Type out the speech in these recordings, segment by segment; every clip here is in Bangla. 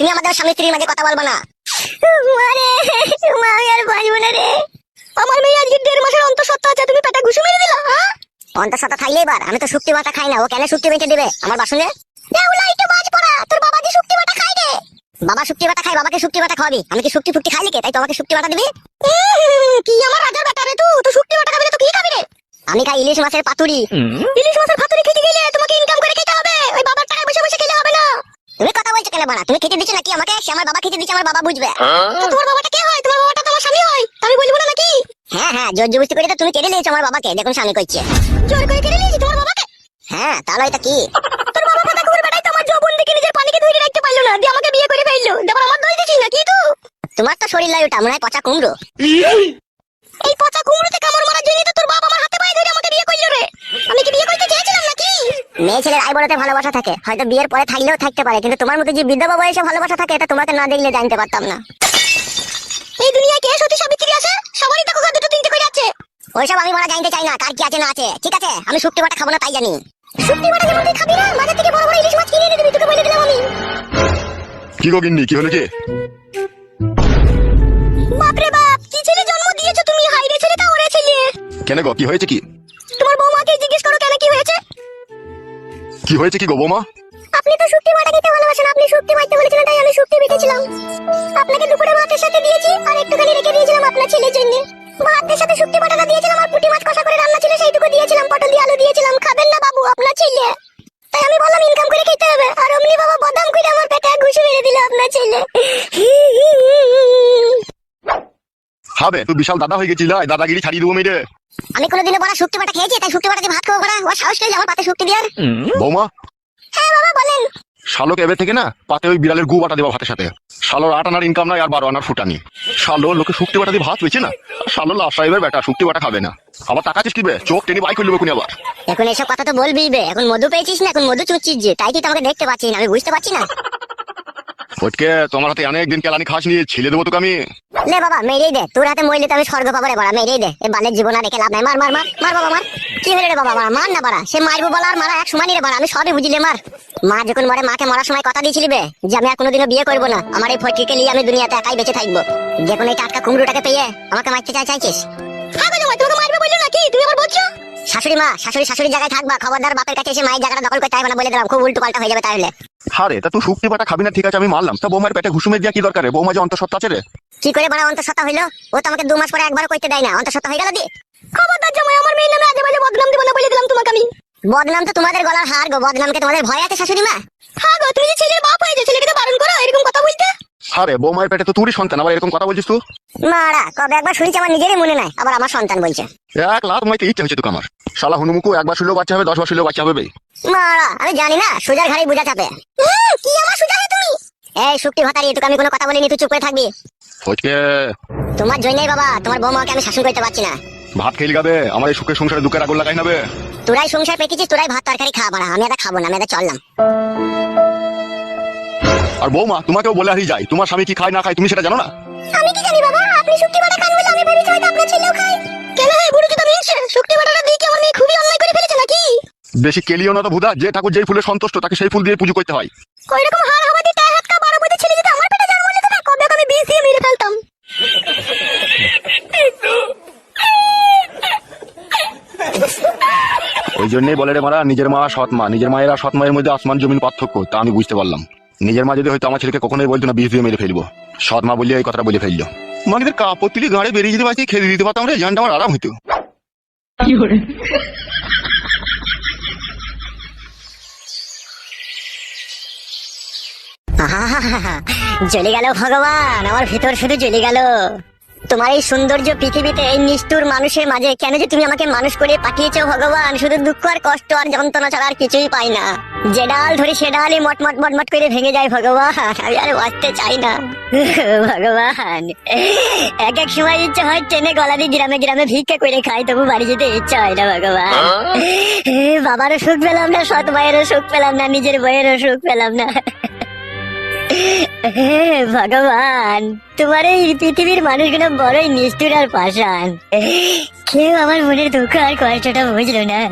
তুমি আমাদের স্বামী স্ত্রীর মাঝে কথা বলব না। মারে মা আমি আর বাঁচবো না রে। আমার মেয়ে আজকে দেড় মাসের অন্তঃসত্ত্বা আছে তুমি পেটে ঘুষি মেরে দিলা। হ্যাঁ অন্তঃসত্ত্বা থাকলে এবার আমি তো শুক্তি বাটা খাই না ও কেন শুক্তি বেঁচে দিবে? আমার বাসনে? একটু বাজ পড়া তোর বাবা কি শুক্তি বাটা খাই রে। বাবা শুক্তি বাটা খাই বাবাকে শুক্তি বাটা খাওয়াবি। আমি কি শুক্তি ফুক্তি খাই লিখে তাই তোমাকে শুক্তি বাটা দিবি? কি আমার রাজার বেটা রে তুই শুক্তি বাটা খাবি তো কি খাবি রে? আমি খাই ইলিশ মাছের পাতুরি। ইলিশ মাছের পাতুরি খেতে গেলে তোমাকে ইনকাম করে খেতে হবে ওই বাবার টাকায় বসে বসে খেলে হবে না তুমি বানা তুমি খেতে দিচ্ছ নাকি আমাকে? সে আমার বাবা খেতে দিচ্ছে আমার বাবা বুঝবে। তোমার বাবাটা কে হয়? তোমার বাবাটা তোমার স্বামী হয়। আমি বলব না নাকি? হ্যাঁ হ্যাঁ জোর জবরদস্তি করে তো তুমি কেটে নিয়েছো আমার বাবাকে দেখুন স্বামী জোর করে কেটে নিয়েছি তোমার বাবাকে? হ্যাঁ তাহলে এটা কি? তোর বাবা কথা কুকুর বেটাই তোমার দেখে নিজের পানিকে ধরে রাখতে পারল না দিয়ে আমাকে বিয়ে করে ফেলল। দেবার আমার দই দিছিস তোমার তো শরীর লাই ওটা মনে হয় পচা কুমড়ো। এই পচা কুমড়োতে কামড় মারার জন্য তো তোর বাবা আমাকে বিয়ে করল রে। আমি কি বিয়ে করতে চেয়েছিলাম নাকি? মেয়ে ছেলের আই বলতে ভালোবাসা থাকে। হয়তো বিয়ের পরে থাকলেও থাকতে পারে কিন্তু তোমার মতো যে বিধবা বয়সে ভালোবাসা থাকে এটা তোমাকে না দেখলে জানতে পারতাম না। এই দুনিয়ায় কে সতী সাবিত্রী আছে? সবারই দেখো ঘর দুটো তিনটে করে আছে। ওইসব আমি মারা জানতে চাই না কার কি আছে না আছে। ঠিক আছে আমি শুক্তি বাটা খাব না তাই জানি। শুক্তি বাটা যেমন তুই খাবি না বাজার থেকে বড় বড় ইলিশ মাছ কিনে এনে দিবি তোকে বলে দিলাম আমি। কি গো গিন্নি কি হলো কি? বাপরে বাপ কি ছেলে জন্ম দিয়েছ তুমি? হাইরে ছেলে তা ওরে ছেলে। কেন গো কি হয়েছে কি? তোমার বৌমাকে জিজ্ঞেস করো কেন কি হয়েছে? কি হয়েছে কি গো বৌমা? আপনি তো শুক্তি বাটা খেতে ভালোবাসেন আপনি শুক্তি বাটতে বলেছিলেন তাই আমি শুক্তি বেটেছিলাম আপনাকে দুপুরে ভাতের সাথে দিয়েছি আর একটুখানি রেখে দিয়েছিলাম আপনার ছেলের জন্য। ভাতের সাথে শুক্তি বাটাটা দিয়েছিলাম আর পুঁটি মাছ কষা করে রান্না ছিল সেইটুকু দিয়েছিলাম পটল দিয়ে আলু দিয়েছিলাম। খাবেন না বাবু আপনার ছেলে। তাই আমি বললাম ইনকাম করে খেতে হবে। আর অমনি বাবা বদাম করে আমার পেটে ঘুষি মেরে দিল আপনার ছেলে। হবে তুই বিশাল দাদা হয়ে গেছিল আয় দাদাগিরি ছাড়িয়ে দেবো মেরে আমি কোনোদিনও বড় শুক্তি বাটা খেয়েছি তাই শুক্তি বাটা দিয়ে ভাত খাব বড়া ও সাহস করে আমার পাতে শুক্তি দেওয়ার। বৌমা হ্যাঁ বাবা বলেন। শালোক এবে থেকে না পাতে ওই বিড়ালের গু বাটা দেওয়া ভাতের সাথে। শালোর আট আনার ইনকাম নাই আর বারো আনার ফুটানি। শালো লোকে শুক্তি বাটা দিয়ে ভাত পেয়েছে না শালো লাভ সাহেবের বেটা শুক্তি বাটা খাবে না। আবার টাকা চিসকিবে চোখ টেনে বাই করলে কোনি আবার। এখন এসব কথা তো বলবি বে এখন মধু পেয়েছিস না এখন মধু চুচ্ছিস যে তাই কি তো আমাকে দেখতে পাচ্ছিস না আমি বুঝতে পারছি না। ফটকে তোমার হাতে অনেক দিন কেলানি খাস নিয়ে ছেলে দেবো তোকে আমি। লে বাবা মেরেই দে। তোর হাতে তো আমি স্বর্গ পাবো রে বাড়া মেরেই দে। এই বালের জীবন আর রেখে লাভ নাই। মার মার মার মার বাবা মার। কি হলো রে বাবা মার মার না বাড়া। সে মারবো বলা আর মারা এক সমানই রে বাড়া। আমি সবই বুঝিলে মার। মা যখন মরে মাকে মরার সময় কথা দিয়েছিলি বে যে আমি আর কোনোদিনও বিয়ে করব না। আমার এই ফটকিকে নিয়ে আমি দুনিয়াতে একাই বেঁচে থাকব। যে কোনো এই টাটকা কুমড়োটাকে পেয়ে আমাকে মারতে চাই চাইছিস? হ্যাঁ গো তোমাকে মারবে বলল নাকি? তুমি আবার বলছো শাশুড়ি মা শাশুড়ি শাশুড়ি জায়গায় থাকবা। খবরদার বাপের কাছে এসে মায়ের জায়গাটা দখল করতে হবে না বলে দিলাম খুব উল্টো পাল্টা হয়ে যাবে তাহলে। হারে তা তুই শুক্তি বাটা খাবি না ঠিক আছে আমি মারলাম। তা বৌমার পেটে ঘুষুমে দিয়া কি দরকার রে? বৌমা যে অন্তঃসত্ত্বা আছে রে? কি করে বড় অন্তঃসত্ত্বা হইল? ও তো আমাকে দু মাস পরে একবার কইতে দেয় না। অন্তঃসত্ত্বা হয়ে গেল দি। খবরদার জামাই আমার মেয়ের নামে আজে বাজে বদনাম দিব না বলে দিলাম তোমাকে আমি। বদনাম তো তোমাদের গলার হার গো বদনামকে তোমাদের ভয় আছে শাশুড়ি মা? হ্যাঁ গো তুমি যে ছেলের বাপ হয়ে হয়েছে ছেলেকে তো বারণ করো এরকম কথা বলতে? হারে বৌমার পেটে তো তুই সন্তান আবার এরকম কথা বলছিস তুই? মারা কবে একবার শুনছি আমার নিজেরই মনে নাই আবার আমার সন্তান বলছে। এক লাখ মাইতে ইচ্ছা হচ্ছে তোকে আমার। শালা হুনুমুকু একবার শুনলেও বাচ্চা হবে দশ বার শুনলেও বাচ্চা হবে। মারা আমি জানি না সুজার ঘাড়ি বুঝা চাপে কি আমার সুজা হে তুমি? এই শুক্তি ভাতারি তোকে আমি কোনো কথা বলিনি তুই চুপ করে থাকবি। ফটকে। তোমার জন্যই বাবা তোমার বৌমাকে আমি শাসন করতে পারছি না। ভাত খেয়ে গাবে আমার এই সুখের সংসারে দুঃখের আগুন লাগাই নেবে তোরাই সংসার পেতেছিস তোরাই ভাত তরকারি খাওয়া মারা আমি এটা খাব না আমি এটা চললাম। আর বৌমা তোমাকেও বলে হারিয়ে যায় তোমার স্বামী কি খায় না খায় তুমি সেটা জানো না? আমি কি জানি বাবা আপনি শুক্তি বাটা খান বলে আমি ভেবেছি হয়তো আপনার ছেলেও খায়। হয় বুড়ো চোদা মিনছে শুক্তি বাটাটা দিয়ে কি আমার মেয়ে খুবই অন্যায় করে ফেলেছে নাকি? বেশি কেলিও না তো ভুদা যে ঠাকুর যেই ফুলে সন্তুষ্ট তাকে সেই ফুল দিয়ে পুজো করতে হয়। ওই রকম হার হাওয়াতে টায় হাত কা বারো বছর ছেলে যদি আমার পেটে জন্ম নিত না? কবে আমি বিষ দিয়ে মেরে ফেলতাম। ওই জন্যই বলে রে মারা নিজের মা সৎ মা। নিজের মায়ের আর সৎ মায়ের মধ্যে আসমান জমিন পার্থক্য তা আমি বুঝতে পারলাম। নিজের মা যদি হয়তো আমার ছেলেকে কখনোই বলতো না বিষ দিয়ে মেরে ফেলব। সৎ মা বললে এই কথাটা বলে ফেলল। মাকে কাপড় তুলি গাড়ি বেরিয়ে যেতে পারছি খেতে দিতে পারতাম রে জানটা আমার আরাম হইতো। চলে গেল ভগবান আমার ভিতর শুধু চলে গেল। তোমার এই সৌন্দর্য পৃথিবীতে এই নিষ্ঠুর মানুষের মাঝে কেন যে তুমি আমাকে মানুষ করে পাঠিয়েছো ভগবান? শুধু দুঃখ আর কষ্ট আর যন্ত্রণা ছাড়া আর কিছুই পাই না। যে ডাল ধরে সে ডালই মটমট মটমট করে ভেঙে যায় ভগবান। আমি আর বাঁচতে চাই না। ভগবান এক এক সময় ইচ্ছা হয় ট্রেনে গলা দিয়ে গ্রামে গ্রামে ভিক্ষা করে খাই তবু বাড়ি যেতে ইচ্ছা হয় না ভগবান। বাবারও সুখ পেলাম না সৎ মায়েরও সুখ পেলাম না নিজের বইয়েরও সুখ পেলাম না। ভগবান, তোমার এই পৃথিবীর মানুষগুলো বড়ই নিষ্ঠুর আর পাষাণ। কেউ আমার মনের দুঃখ আর কষ্টটা বুঝলো না।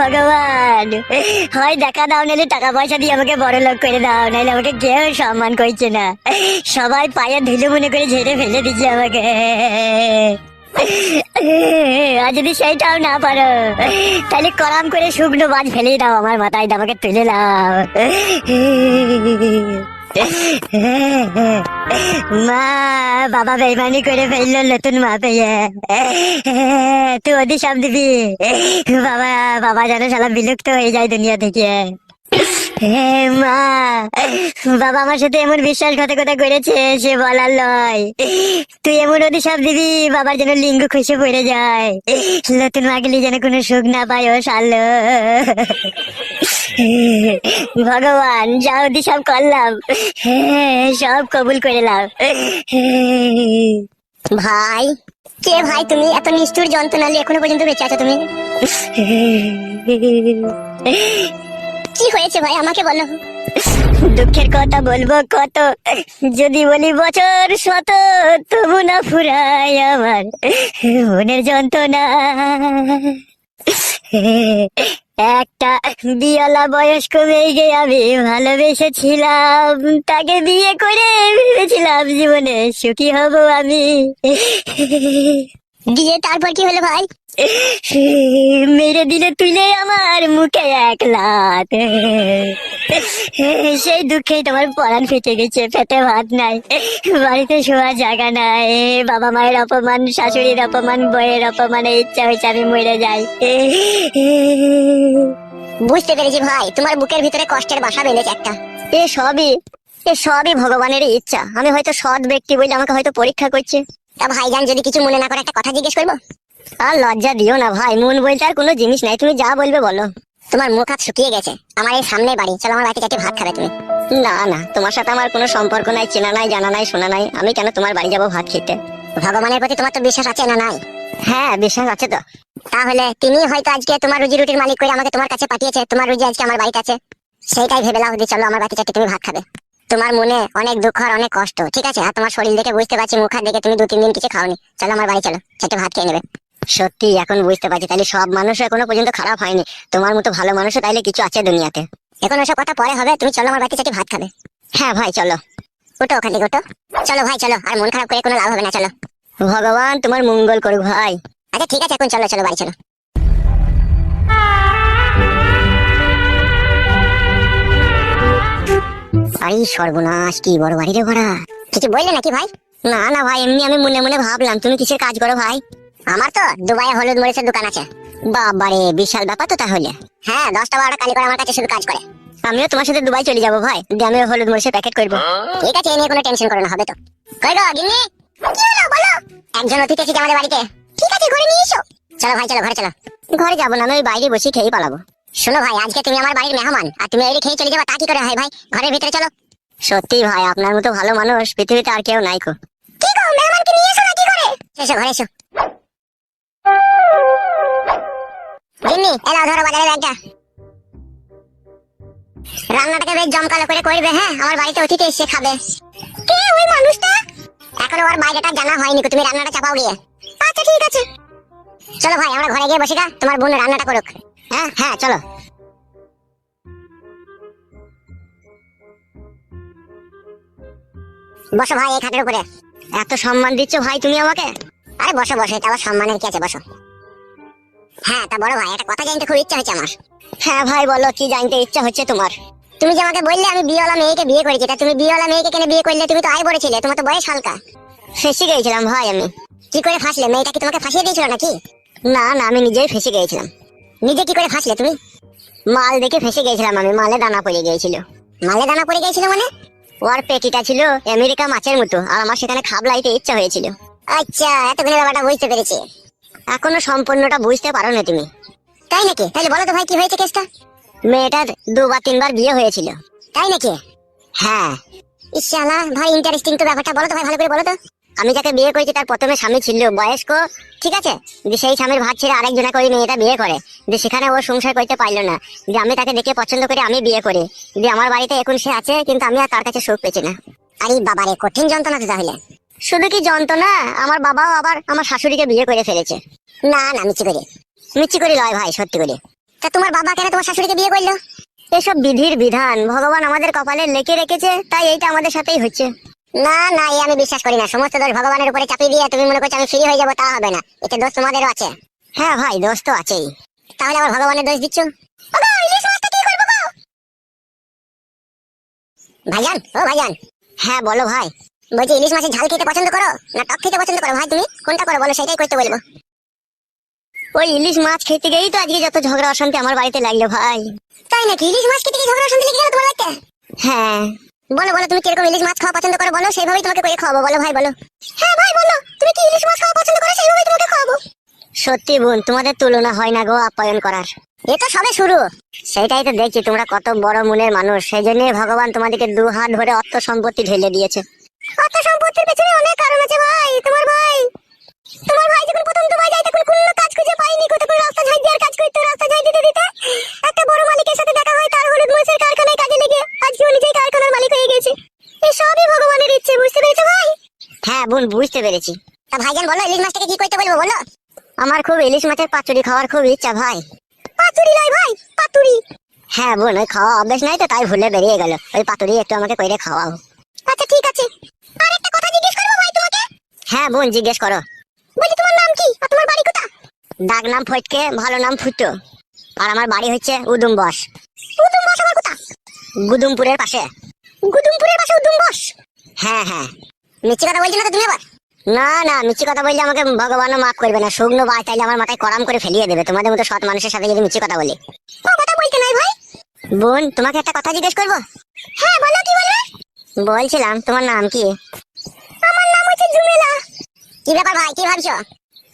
ভগবান, হয় দেখা দাও, নাহলে টাকা পয়সা দিয়ে আমাকে বড় লোক করে দাও, নাহলে আমাকে কেউ সম্মান করছে না। সবাই পায়ে ধুলো মনে করে ঝেড়ে ফেলে দিচ্ছে আমাকে। যদি সেইটাও না পারো, তাহলে করাম করে শুকনো বাজ ফেলে দাও আমার মাথায়, আমাকে তুলে দাও। মা, বাবা বেইমানি করে ফেলল নতুন মা পেয়ে। তুই সব দিবি। বাবা বাবা যেন সালা বিলুপ্ত হয়ে যায় দুনিয়া থেকে। মা। বাবা আমার সাথে এমন বিশ্বাসঘাতকতা করেছে সে বলার লয় তুই এমন সব দিবি বাবার যেন লিঙ্গ খুশি পড়ে যায়। নতুন মাগলি যেন কোনো সুখ না পায় ও সালো ভগবান যা ওদি সব করলাম সব কবুল করে নাও। ভাই কে ভাই তুমি? এত নিষ্ঠুর যন্ত্রণা নিয়ে এখনও পর্যন্ত বেঁচে আছো তুমি? কি হয়েছে ভাই? আমাকে বলো। দুঃখের কথা বলব কত? যদি বলি বছর শত, তবু না ফুরাই আমার মনের যন্ত্রণা। একটা বিয়ালা বয়স্ক মেয়েকে আমি ভালোবেসেছিলাম। তাকে বিয়ে করে ভেবেছিলাম জীবনে সুখী হব আমি। দিয়ে তারপর কি হলো ভাই? মেরে দিলে তুলে আমার মুখে এক লাত। সেই দুঃখেই তোমার পরাণ ফেটে গেছে পেটে ভাত নাই। বাড়িতে শোয়ার জায়গা নাই বাবা মায়ের অপমান শাশুড়ির অপমান বইয়ের অপমানে ইচ্ছা হয়েছে আমি মরে যাই। বুঝতে পেরেছি ভাই তোমার বুকের ভিতরে কষ্টের বাসা বেঁধেছে একটা। এ সবই এ সবই ভগবানের ইচ্ছা। আমি হয়তো সৎ ব্যক্তি বলে আমাকে হয়তো পরীক্ষা করছে। তা ভাইজান যদি কিছু মনে না করে একটা কথা জিজ্ঞেস করব? আর লজ্জা দিও না ভাই মন বলতে আর কোনো জিনিস নাই তুমি যা বলবে বলো। তোমার মুখ হাত শুকিয়ে গেছে আমার এই সামনে বাড়ি চলো আমার বাড়িতে ভাত খাবে তুমি। না না তোমার সাথে আমার কোনো সম্পর্ক নাই চেনা নাই জানা নাই শোনা নাই আমি কেন তোমার বাড়ি যাব ভাত খেতে? ভগবানের প্রতি তোমার তো বিশ্বাস আছে না নাই? হ্যাঁ বিশ্বাস আছে তো। তাহলে তিনি হয়তো আজকে তোমার রুজি রুটির মালিক করে আমাকে তোমার কাছে পাঠিয়েছে তোমার রুজি আজকে আমার বাড়িতে আছে। সেইটাই ভেবে লাও চলো আমার বাড়িতে তুমি ভাত খাবে। তোমার মনে অনেক দুঃখ আর অনেক কষ্ট, ঠিক আছে? আর তোমার শরীর দেখে বুঝতে পারছি মুখ দেখে তুমি দু তিন দিন কিছু খাওনি। চলো আমার বাড়ি চলো, চারটে ভাত খেয়ে নেবে। সত্যি, এখন বুঝতে পারছি, তাহলে সব মানুষ এখনও পর্যন্ত খারাপ হয়নি। তোমার মতো ভালো মানুষও তাইলে কিছু আছে দুনিয়াতে। এখন ওসব কথা পরে হবে, তুমি চলো আমার বাড়িতে চারটে ভাত খাবে। হ্যাঁ ভাই, চলো। ওটো ওখান থেকে ওটো চলো ভাই, চলো। আর মন খারাপ করে কোনো লাভ হবে না, চলো। ভগবান তোমার মঙ্গল করুক ভাই। আচ্ছা ঠিক আছে, এখন চলো চলো, বাড়ি চলো। আরে সর্বনাশ, কি বড় বাড়ি রে কিছু বললে নাকি ভাই? না না ভাই, এমনি আমি মনে মনে ভাবলাম, তুমি কিসের কাজ করো ভাই? আমার তো দুবাইয়ে হলুদ মরিচের দোকান আছে। বাবারে, বিশাল ব্যাপার তো তাহলে। হ্যাঁ দশটা বারোটা কালি করে আমার কাছে শুধু কাজ করে। আমিও তোমার সাথে দুবাই চলে যাব ভাই। দিয়ে আমি হলুদ মরিচের প্যাকেট করব। ঠিক আছে নিয়ে কোনো টেনশন করো না, হবে তো। কই গো, গিন্নি? বলো? একজন অতিথি এসেছে আমাদের বাড়িতে। ঠিক আছে, ঘরে নিয়ে এসো। চলো ভাই, চলো, ঘরে চলো। ঘরে যাব না, আমি ওই বাইরে বসে খেয়ে পালাবো। শোনো ভাই আজকে তুমি আমার বাড়ির মেহমান আর তুমি এই খেয়ে চলে যাবা তা কি করে হয় ভাই? ঘরের ভিতরে চলো। সত্যি ভাই আপনার মতো ভালো মানুষ পৃথিবীতে আর কেউ নাই কো। কি গো মেহমানকে নিয়ে এসো না কি করে? এসো ঘরে এসো। জিন্নি ধরো বাজারে ব্যাগটা। রান্নাটাকে বেশ জমকালো করে করবে হ্যাঁ? আমার বাড়িতে অতিথি এসে খাবে। কে ওই মানুষটা? এখনও ওর বাইরেটা জানা হয়নি তুমি রান্নাটা চাপাও গিয়ে। আচ্ছা ঠিক আছে। চলো ভাই আমরা ঘরে গিয়ে বসে তোমার বোন রান্নাটা করুক। হ্যাঁ হ্যাঁ চলো। বসো ভাই এই খাটের উপরে। এত সম্মান দিচ্ছ ভাই তুমি আমাকে? আরে বসো বসো, এটা আবার সম্মানের কি আছে, বসো। হ্যাঁ তা বড় ভাই, একটা কথা জানতে খুব ইচ্ছা হচ্ছে আমার। হ্যাঁ ভাই, বলো, কি জানতে ইচ্ছা হচ্ছে তোমার? তুমি যে আমাকে বললে আমি বিয়েওয়ালা মেয়েকে বিয়ে করেছি, তা তুমি বিয়েওয়ালা মেয়েকে কেন বিয়ে করলে? তুমি তো আয় বড় ছিলে, তোমার তো বয়স হালকা। ফেসে গিয়েছিলাম ভাই আমি। কি করে ফাঁসলে? মেয়েটা কি তোমাকে ফাঁসিয়ে দিয়েছিল নাকি? না না, আমি নিজেই ফেসে গিয়েছিলাম। নিজে কি করে ফাঁসলে তুমি? মাল দেখে ফেসে গেছিলাম আমি, মালে দানা পড়ে গিয়েছিল। মালে দানা পড়ে গিয়েছিল মানে? ওর পেটিটা ছিল আমেরিকা মাছের মতো, আর আমার সেখানে খাবলাইতে ইচ্ছা হয়েছিল। আচ্ছা এতক্ষণে ব্যাপারটা বুঝতে পেরেছি। এখনও সম্পূর্ণটা বুঝতে পারো না তুমি। তাই নাকি? তাহলে বলো তো ভাই, কি হয়েছে কেসটা? মেয়েটার দুবার তিনবার বিয়ে হয়েছিল। তাই নাকি? হ্যাঁ। ইশালা ভাই ইন্টারেস্টিং তো ব্যাপারটা। বলো তো ভাই, ভালো করে বলো তো। আমি যাকে বিয়ে করেছি তার প্রথমে স্বামী ছিল, বয়স্ক, ঠিক আছে? যে সেই স্বামীর ভাত ছেড়ে আরেকজনকে ওই মেয়েটা বিয়ে করে। যে সেখানে ও সংসার করতে পারল না। যে আমি তাকে দেখে পছন্দ করে আমি বিয়ে করি। যে আমার বাড়িতে এখন সে আছে, কিন্তু আমি আর তার কাছে সুখ পেয়েছি না। আরে বাবারে কঠিন যন্ত্রণা তো তাহলে। শুধু কি যন্ত্রণা? আমার বাবাও আবার আমার শাশুড়িকে বিয়ে করে ফেলেছে। না না মিছি করে। মিচি করে লয় ভাই, সত্যি করে। তা তোমার বাবা কেন তোমার শাশুড়িকে বিয়ে করল? এসব বিধির বিধান ভগবান আমাদের কপালে লেখে রেখেছে, তাই এইটা আমাদের সাথেই হচ্ছে। না না এই আমি বিশ্বাস করি না। সমস্ত দোষ ভগবানের উপরে চাপিয়ে দিয়ে তুমি মনে করছ আমি ফ্রি হয়ে যাব, তা হবে না। এতে দোষ তোমাদেরও আছে। হ্যাঁ ভাই, দোষ তো আছেই। তাহলে আবার ভগবানের দোষ দিচ্ছ? ভাইজান, ও ভাইজান। হ্যাঁ বলো ভাই। বলছি, ইলিশ মাছের ঝাল খেতে পছন্দ করো? না, টক খেতে পছন্দ করো ভাই তুমি? কোনটা করো বলো, সেটাই করতে বলব। ওই ইলিশ মাছ খেতে গিয়েই তো আজকে যত ঝগড়া, অশান্তি আমার বাড়িতে লাগল ভাই। তাই নাকি? ইলিশ মাছ খেতে গিয়ে ঝগড়া, অশান্তি লেগে গেল তোমার বাড়িতে? হ্যাঁ। বলো বলো তুমি কীরকম ইলিশ মাছ খাওয়া পছন্দ করো বলো? সেইভাবেই তোমাকে করে খাওয়াবো বলো ভাই বলো। হ্যাঁ ভাই বলো। তুমি কি ইলিশ মাছ খাওয়া পছন্দ করো? সেইভাবেই তোমাকে খাওয়াবো। সত্যি বোন তোমাদের তুলনা হয় না গো আপ্যায়ন করার। এ তো সবে শুরু। সেটাই তো দেখছি তোমরা কত বড় মনের মানুষ। সেই জন্য ভগবান তোমাদেরকে দু হাত ধরে অর্থ সম্পত্তি ঢেলে দিয়েছে। অর্থ সম্পত্তির পেছনে অনেক কারণ আছে ভাই। তোমার ভাই। তোমার ভাই যখন প্রথম দুবাই যায় তখন কোনো কাজ খুঁজে পাইনি কত করে রাস্তা ঝাই দেওয়ার কাজ করতে রাস্তা ঝাই দিতে দিতে একটা বড় মালিকের সাথে দেখা হয় তার হলুদ মরিচের কারখানায় কাজে লেগে আজকে ও নিজেই কারখানার মালিক হয়ে গেছে এই সবই ভগবানের ইচ্ছে বুঝতে পেরেছ ভাই হ্যাঁ বোন বুঝতে পেরেছি। তা ভাইজান বলো ইলিশ মাছটাকে কি করতে বলব বলো? আমার খুব ইলিশ মাছের পাতুরি খাওয়ার খুব ইচ্ছা ভাই। পাতুরি নয় ভাই পাতুরি। হ্যাঁ বোন ওই খাওয়া অভ্যেস নাই তো তাই ভুলে বেরিয়ে গেল। ওই পাতুরি একটু আমাকে কইরে খাওয়াও। আচ্ছা ঠিক আছে। আর একটা কথা জিজ্ঞেস করব ভাই তোমাকে? হ্যাঁ বোন জিজ্ঞেস করো। বলি তোমার নাম কি? আর তোমার বাড়ি কোথা ডাক নাম ফটকে ভালো নাম ফুটো। আর আমার বাড়ি হচ্ছে উদুম বস। উদুম বস আমার কোথা গুদুমপুরের পাশে। গুদুমপুরের পাশে উদুম বস? হ্যাঁ হ্যাঁ। মিথ্যে কথা বলছি না তো তুমি আবার? না না মিথ্যে কথা বললে আমাকে ভগবানও মাফ করবে না শুকনো বাই তাইলে আমার মাথায় করাম করে ফেলিয়ে দেবে। তোমাদের মতো সৎ মানুষের সাথে যদি মিথ্যে কথা বলি। ও কথা বলতে নাই ভাই। বোন তোমাকে একটা কথা জিজ্ঞেস করব? হ্যাঁ বলো কি বলবে? বলছিলাম তোমার নাম কি? আমার নাম হচ্ছে জুমেলা। কি ব্যাপার ভাই কি ভাবছ?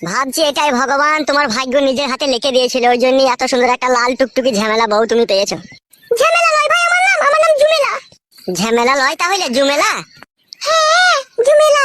ভাবছি এটাই ভগবান তোমার ভাগ্য নিজের হাতে লিখে দিয়েছিল ওই জন্যই এত সুন্দর একটা লাল টুকটুকি ঝামেলা বউ তুমি পেয়েছ। ঝামেলা লয় ভাই আমার নাম আমার নাম জুমেলা। ঝামেলা লয় তাহলে জুমেলা? হ্যাঁ জুমেলা